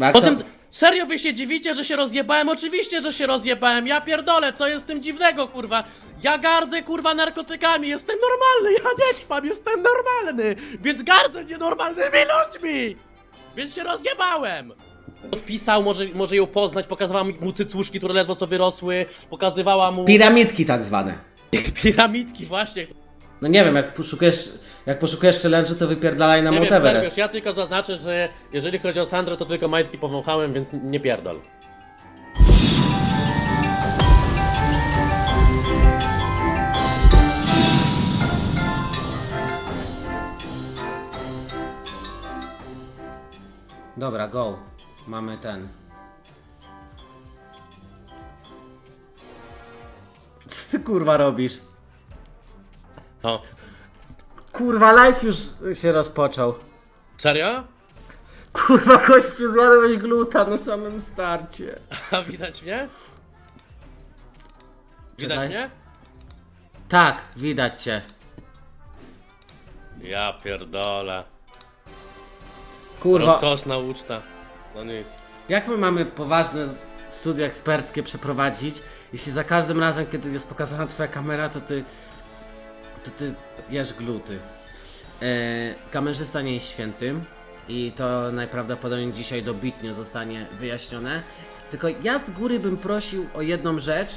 Maxa, Potem, serio wy się dziwicie, że się rozjebałem? Oczywiście, że się rozjebałem. Ja pierdolę, co jest w tym dziwnego, kurwa? Ja gardzę, kurwa, narkotykami. Jestem normalny, ja nie ćpam, jestem normalny. Więc gardzę nienormalnymi ludźmi. Więc się rozjebałem. Odpisał, może, może ją poznać, pokazywała mu cycuszki, które ledwo co wyrosły, pokazywała mu Piramidki tak zwane. piramidki właśnie. No nie wiem, jak poszukujesz, jak poszukujesz challenge, to wypierdalaj na Nie Mount wiem, Everest. Sergiusz, ja tylko zaznaczę, że jeżeli chodzi o Sandrę, to tylko majtki powąchałem, więc nie pierdol. Dobra, go. Mamy ten. Co ty kurwa robisz? O. Kurwa, live już się rozpoczął. Serio? Kurwa, kościół, zjadłeś gluta na samym starcie. A widać mnie? Widać Czekaj. mnie? Tak, widać cię. Ja pierdolę. Kurwa, Rozkoszna uczta. No nic. jak my mamy poważne studia eksperckie przeprowadzić, jeśli za każdym razem, kiedy jest pokazana twoja kamera, to ty... to ty jesz gluty. E, kamerzysta nie jest świętym i to najprawdopodobniej dzisiaj dobitnie zostanie wyjaśnione. Tylko ja z góry bym prosił o jedną rzecz,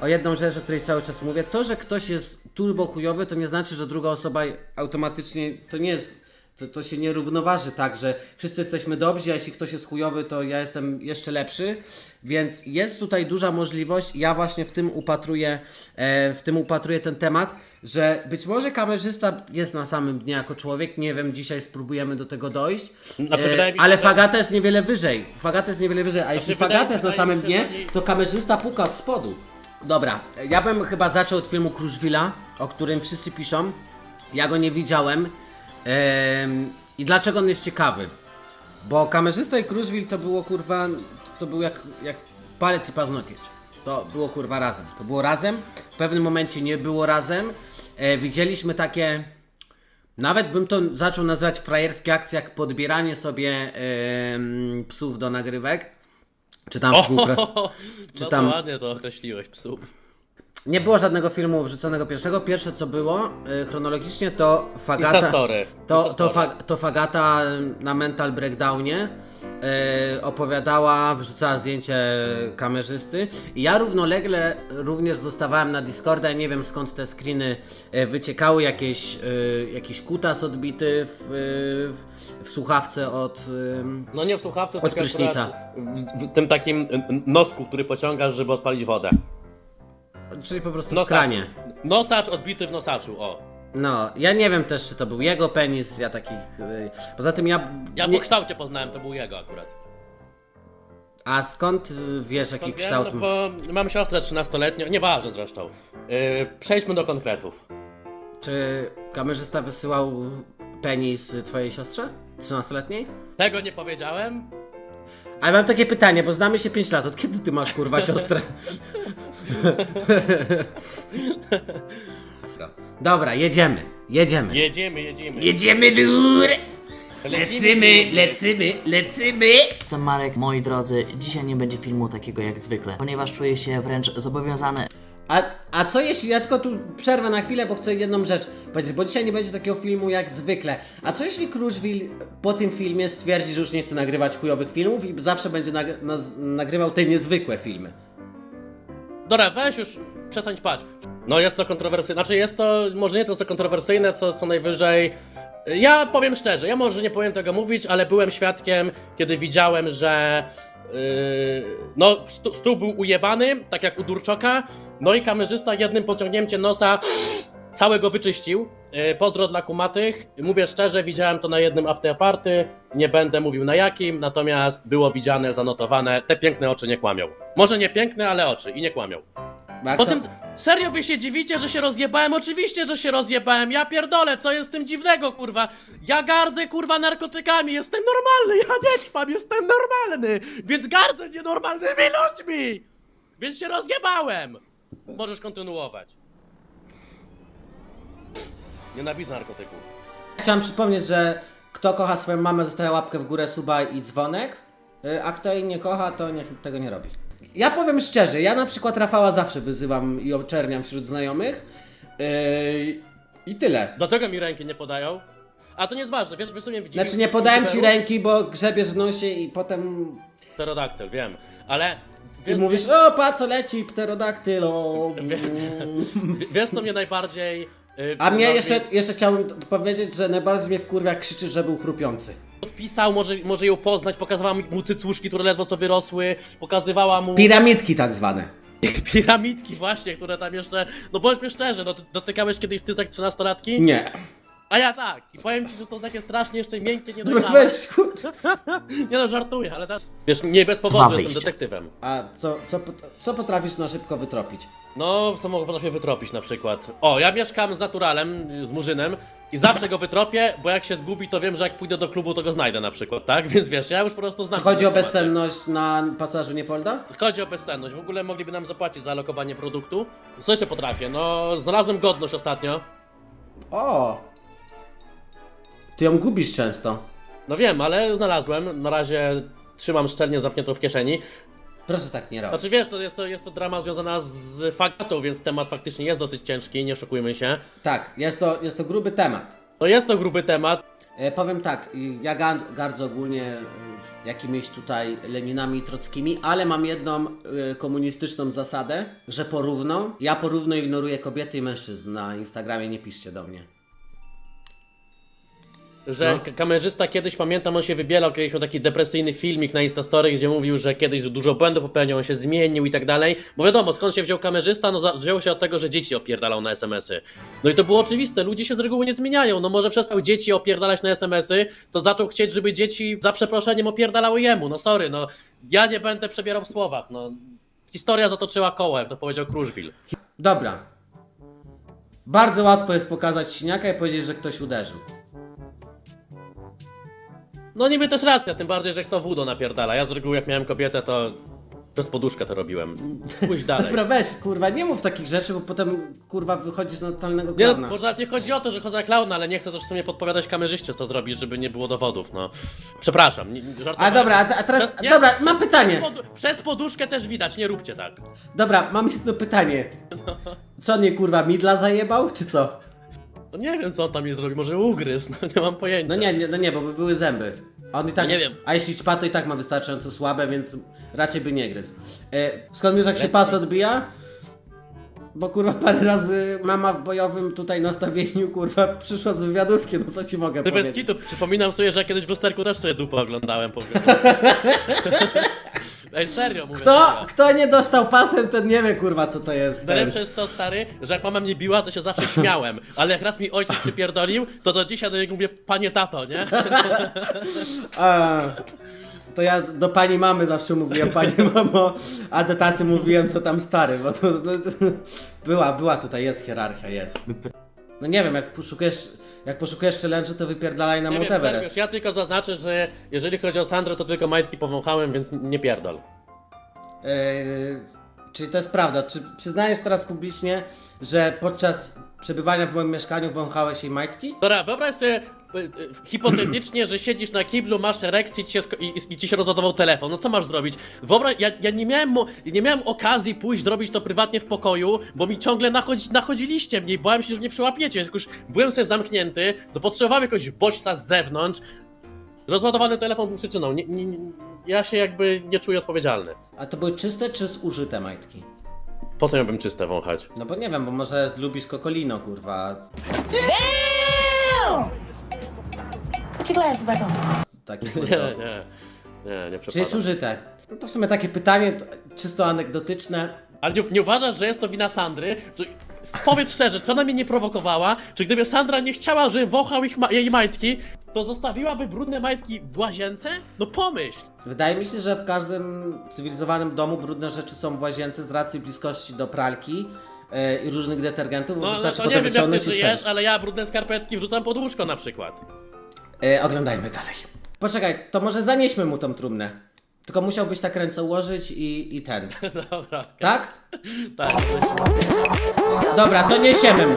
o jedną rzecz, o której cały czas mówię. To, że ktoś jest turbo chujowy, to nie znaczy, że druga osoba automatycznie to nie jest. To, to się nie równoważy tak, że wszyscy jesteśmy dobrzy, a jeśli ktoś jest chujowy, to ja jestem jeszcze lepszy. Więc jest tutaj duża możliwość. Ja właśnie w tym upatruję, e, w tym upatruję ten temat, że być może kamerzysta jest na samym dnie jako człowiek. Nie wiem, dzisiaj spróbujemy do tego dojść. Znaczy, E, mi ale że- Fagata jest niewiele wyżej. Fagata jest niewiele wyżej, a jeśli wydaje- Fagata jest na samym dnie, to kamerzysta puka od spodu. Dobra, ja bym chyba zaczął od filmu Kruszwila, o którym wszyscy piszą. Ja go nie widziałem. Em, I dlaczego on jest ciekawy? Bo kamerzysta i Kruszwil to było kurwa, to był jak, jak palec i paznokieć. To było kurwa razem. To było razem. W pewnym momencie nie było razem. E, widzieliśmy takie. Nawet bym to zaczął nazywać frajerskie akcje, jak podbieranie sobie em, psów do nagrywek. Czy tam współpra... O, Czy no tam- to ładnie to określiłeś, psów. Nie było żadnego filmu wrzuconego pierwszego. Pierwsze co było y, chronologicznie to Fagata. Instastory. To, to, Instastory. fa, to Fagata na Mental Breakdownie y, opowiadała, wrzucała zdjęcie kamerzysty. I ja równolegle również dostawałem na Discorda, nie wiem skąd te screeny y, wyciekały, jakieś, y, jakiś kutas odbity w, y, w, słuchawce od. y, No nie w słuchawce, Od tylko prysznica. w, w tym takim y, y, nosku, który pociągasz, żeby odpalić wodę. Czyli po prostu w kranie. Nosacz odbity w nosaczu, o. No, ja nie wiem też, czy to był jego penis, ja takich. y, Poza tym ja. Ja nie, po kształcie poznałem, to był jego akurat. A skąd y, wiesz, jaki kształt? no bo mam siostrę 13-letnią, nieważne zresztą. Yy, przejdźmy do konkretów. Czy kamerzysta wysyłał penis twojej siostrze? 13-letniej? Tego nie powiedziałem. Ale mam takie pytanie, bo znamy się 5 lat. Od kiedy ty masz kurwa siostrę? Dobra, jedziemy. Jedziemy. Jedziemy, jedziemy. Jedziemy dur! Lecimy, Lecymy, lecymy, lecymy! Jestem Marek, moi drodzy, dzisiaj nie będzie filmu takiego jak zwykle, ponieważ czuję się wręcz zobowiązany A, a co jeśli, ja tylko tu przerwę na chwilę, bo chcę jedną rzecz powiedzieć, bo dzisiaj nie będzie takiego filmu jak zwykle. A co jeśli Kruszwil po tym filmie stwierdzi, że już nie chce nagrywać chujowych filmów i zawsze będzie nag naz- nagrywał te niezwykłe filmy? Dobra, weź już, przestań spać. No jest to kontrowersyjne, znaczy jest to, może nie to co kontrowersyjne, co, co najwyżej... Ja powiem szczerze, ja może nie powiem tego mówić, ale byłem świadkiem, kiedy widziałem, że... Yy, no, stół był ujebany, tak jak u Durczoka, no i kamerzysta jednym pociągnięciem nosa całego wyczyścił. Yy, pozdro dla kumatych. Mówię szczerze, widziałem to na jednym afterparty, nie będę mówił na jakim, natomiast było widziane, zanotowane, te piękne oczy nie kłamią. Może nie piękne, ale oczy i nie kłamią. Potem, serio wy się dziwicie, że się rozjebałem? Oczywiście, że się rozjebałem. Ja pierdolę, co jest w tym dziwnego, kurwa? Ja gardzę, kurwa, narkotykami. Jestem normalny, ja nie ćpam, jestem normalny. Więc gardzę nienormalnymi ludźmi. Więc się rozjebałem. Możesz kontynuować. Nienawidzę narkotyków. Chciałem przypomnieć, że kto kocha swoją mamę, zostawia łapkę w górę, suba i dzwonek. y, a kto jej nie kocha, to niech tego nie robi. Ja powiem szczerze, ja na przykład Rafała zawsze wyzywam i oczerniam wśród znajomych. Yy, I tyle. Dlatego mi ręki nie podają. A to nie jest ważne, wiesz, wy sobie widzicie. Znaczy nie podałem ci ręki, bo grzebiesz w nosie i potem Pterodaktyl, wiem. Ale. i Wiesz, mówisz, o pa co leci, pterodaktyl, o. wiesz co mnie najbardziej. Y, A mnie bawi? jeszcze, jeszcze chciałbym powiedzieć, że najbardziej mnie wkurwia jak krzyczysz, że był chrupiący. Podpisał, może, może ją poznać, pokazywała mu cycuszki, które ledwo co wyrosły, pokazywała mu Piramidki tak zwane. piramidki właśnie, które tam jeszcze, no bądźmy szczerzy, no, dotykałeś kiedyś ty tak 13-latki? Nie. A ja tak. I powiem ci, że są takie strasznie jeszcze miękkie, nie No dojrzałe. weź kur... Nie no, żartuję, ale tak. Wiesz, nie bez Dwa powodu jestem wyjścia. detektywem. A co, co, pot- co potrafisz na szybko wytropić? No, co mogę potrafię wytropić na przykład? O, ja mieszkam z naturalem, z murzynem i zawsze go wytropię, bo jak się zgubi, to wiem, że jak pójdę do klubu, to go znajdę na przykład, tak? Więc wiesz, ja już po prostu znam. Czy chodzi o ten temat. bezsenność na pasażu Niepolda? Chodzi o bezsenność. W ogóle mogliby nam zapłacić za alokowanie produktu. Co jeszcze potrafię? No, znalazłem godność ostatnio. O! Ty ją gubisz często. No wiem, ale znalazłem. Na razie trzymam szczelnie zamkniętą w kieszeni. Proszę tak nie robić. Znaczy wiesz, to jest to, jest to drama związana z faktą, więc temat faktycznie jest dosyć ciężki, nie oszukujmy się. Tak, jest to, jest to gruby temat. To jest to gruby temat. E, powiem tak, y, ja ga- gardzę ogólnie y, jakimiś tutaj Leninami i Trockimi, ale mam jedną y, komunistyczną zasadę, że porówno, ja porówno ignoruję kobiety i mężczyzn na Instagramie, nie piszcie do mnie. Że No. kamerzysta kiedyś, pamiętam, on się wybielał, kiedyś miał taki depresyjny filmik na Instastory, gdzie mówił, że kiedyś dużo błędów popełniał, on się zmienił i tak dalej. Bo wiadomo, skąd się wziął kamerzysta? No wziął się od tego, że dzieci opierdalał na SMS-y. No i to było oczywiste, ludzie się z reguły nie zmieniają. No może przestał dzieci opierdalać na SMS-y, to zaczął chcieć, żeby dzieci za przeproszeniem opierdalały jemu. No sorry, no ja nie będę przebierał w słowach, no. Historia zatoczyła koło, jak to powiedział Kruszwil. Dobra. Bardzo łatwo jest pokazać siniaka i powiedzieć, że ktoś uderzył. No niby też racja, tym bardziej, że kto wódo napierdala. Ja z reguły jak miałem kobietę, to przez poduszkę to robiłem. Pójdź dalej. Dobra, weź, kurwa, nie mów takich rzeczy, bo potem, kurwa, wychodzisz na totalnego Nie, no, klauna. może nawet nie chodzi o to, że chodzę jak klauna, ale nie chcę w sumie podpowiadać kamerzyście, co zrobić, żeby nie było dowodów, no. Przepraszam, nie- A żartowałem. dobra, a, a teraz, Przez- nie, dobra, mam pytanie. Pod, przez poduszkę też widać, nie róbcie tak. Dobra, mam jedno pytanie. Co nie, kurwa, midla zajebał, czy co? No nie wiem, co on tam je zrobi, może ugryzł, no nie mam pojęcia. No nie, nie, no nie, bo by były zęby. A on i tak, No nie wiem. A jeśli ćpa, to i tak ma wystarczająco słabe, więc raczej by nie gryzł. E, skąd wiesz, jak się pas odbija? Bo kurwa parę razy mama w bojowym tutaj nastawieniu, kurwa, przyszła z wywiadówki, no co ci mogę Ty bez powiedzieć? kitu, przypominam sobie, że ja kiedyś w lusterku też sobie dupę oglądałem po Ej, serio mówię. Kto, serio. kto nie dostał pasem, ten nie wie, kurwa, co to jest. Ten. Najlepsze jest to, stary, że jak mama mnie biła, to się zawsze śmiałem. Ale jak raz mi ojciec przypierdolił, to do dzisiaj do niego mówię, panie tato, nie? A, to ja do pani mamy zawsze mówiłem, pani mamo, a do taty mówiłem, co tam stary, bo to, to, to była, była tutaj, jest hierarchia, jest. No nie wiem, jak poszukujesz, jak poszukujesz challenge, to wypierdalaj na Nie Mount wiem, Everest. ja tylko zaznaczę, że jeżeli chodzi o Sandrę, to tylko majtki powąchałem, więc nie pierdol. Yy, czyli to jest prawda. Czy przyznajesz teraz publicznie, że podczas przebywania w moim mieszkaniu wąchałeś jej majtki? Dobra, wyobraź sobie hipotetycznie, że siedzisz na kiblu, masz erekcję i ci się, sko- i, i ci się rozładował telefon. No co masz zrobić? Wyobraź, ja, ja nie, miałem, mo- nie miałem okazji pójść zrobić to prywatnie w pokoju, bo mi ciągle nachodzi, nachodziliście mnie i bałem się, że mnie przyłapiecie. Jak już byłem sobie zamknięty, to potrzebowałem jakiegoś bodźca z zewnątrz. Rozładowany telefon był przyczyną. Nie, nie, nie, ja się jakby nie czuję odpowiedzialny. A to były czyste czy zużyte majtki? Po co miałbym czyste wąchać? No bo nie wiem, bo może lubisz kokolino, kurwa. Put your glasses back on. Taki Nie, kurwa. nie, nie, nie Czy jest przepadam. użyte? No to w sumie takie pytanie, to czysto anegdotyczne. Ale nie, nie uważasz, że jest to wina Sandry? Czy, powiedz szczerze, czy ona mnie nie prowokowała? Czy gdyby Sandra nie chciała, żebym wąchał ich ma jej majtki, to zostawiłaby brudne majtki w łazience? No pomyśl! Wydaje mi się, że w każdym cywilizowanym domu brudne rzeczy są w łazience z racji bliskości do pralki e, i różnych detergentów, bo No, no wystarczy to potem nie wiem jak ty wyciągnąć i żyjesz, ale ja brudne skarpetki wrzucam pod łóżko na przykład. E, oglądajmy dalej. Poczekaj, to może zanieśmy mu tą trumnę. Tylko musiałbyś tak ręce ułożyć i, i ten. Dobra, Tak? tak. Dobra, to niesiemy mu.